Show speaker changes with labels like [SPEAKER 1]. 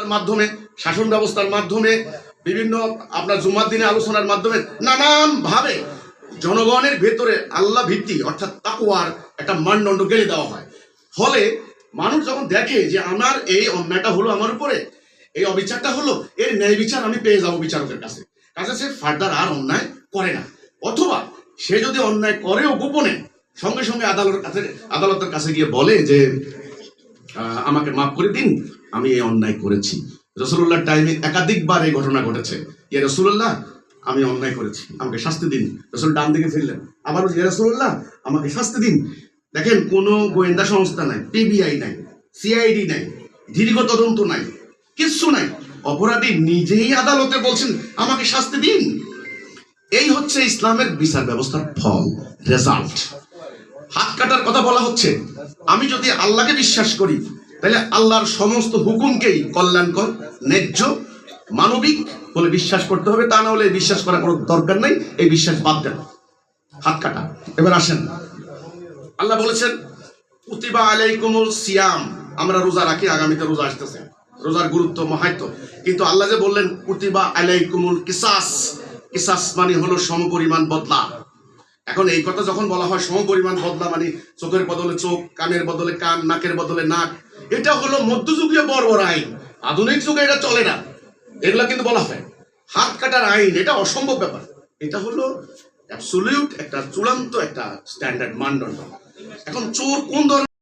[SPEAKER 1] তার মাধ্যমে, শাসন ব্যবস্থার মাধ্যমে, বিভিন্ন আপনার জুমার দিনে আলোচনার মাধ্যমে নানান ভাবে জনগণের ভেতরে আল্লাহ ভিত্তি অর্থাৎ তাকুয়ার একটা মানদণ্ড গেড়ে দেওয়া হয়। ফলে মানুষ যখন দেখে যে আমার এই অন্যায়টা হলো আমার উপরে, এই অবিচারটা হলো, এর ন্যায় বিচার আমি পেয়ে যাব বিচারকের কাছে। কাছে সে ফার্দার আর অন্যায় করে না। অথবা সে যদি অন্যায় করেও গোপনে সঙ্গে সঙ্গে আদালতের কাছে আদালতের কাছে গিয়ে বলে যে আমাকে মাফ করে দিন, আমি এই অন্যায় করেছি। রসুল্লাহর টাইমে একাধিকবার এই ঘটনা ঘটেছে। ইয়ে রসুল্লাহ আমি অন্যায় করেছি, আমাকে শাস্তি দিন। রসুল ডান দিকে ফিরলেন। আবার ইয়ে রসুল্লাহ আমাকে শাস্তি দিন। দেখেন, কোনো গোয়েন্দা সংস্থা নাই পিবিআই নাই সিআইডি নাই, দীর্ঘ তদন্ত নাই, কিচ্ছু নাই। অপরাধী নিজেই আদালতে বলছেন, আমাকে শাস্তি দিন। এই হচ্ছে ইসলামের বিচার ব্যবস্থার ফল রেজাল্ট হাত কাটার কথা বলা হচ্ছে আমি যদি আল্লাহকে বিশ্বাস করি, তাহলে আল্লাহর সমস্ত হুকুমকেই কল্যাণকর, ন্যায্য, মানবিক বলে বিশ্বাস করতে হবে। তা না হলে বিশ্বাস করার কোনো দরকার নেই, এই বিশ্বাস বাদ দেন। হাত কাটা। এবার আসেন। আল্লাহ বলেছেন উতিবা আলাইকুমুল সিয়াম। আমরা রোজা রাখি, আগামীতে রোজা আসতেছে। রোজার গুরুত্ব মাহাত্ম কিন্তু আল্লাহ যে বললেন উতিবা আলাইকুমুল কিসাস। কিসাস মানে হলো সমপরিমাণ বদলা। এখন এই কথা যখন বলা হয় সমপরিমাণ বদলা মানে চোখের বদলে চোখ, কানের বদলে কান, নাকের বদলে নাক, এটা হলো মধ্যযুগীয় বর্বর আইন। আধুনিক যুগে এটা চলে না। এগুলা কিন্তু বলা হয়। হাত কাটার আইন, এটা অসম্ভব ব্যাপার। এটা হলো একটা চূড়ান্ত একটা স্ট্যান্ডার্ড মানদণ্ড। এখন চোর কোন ধরনের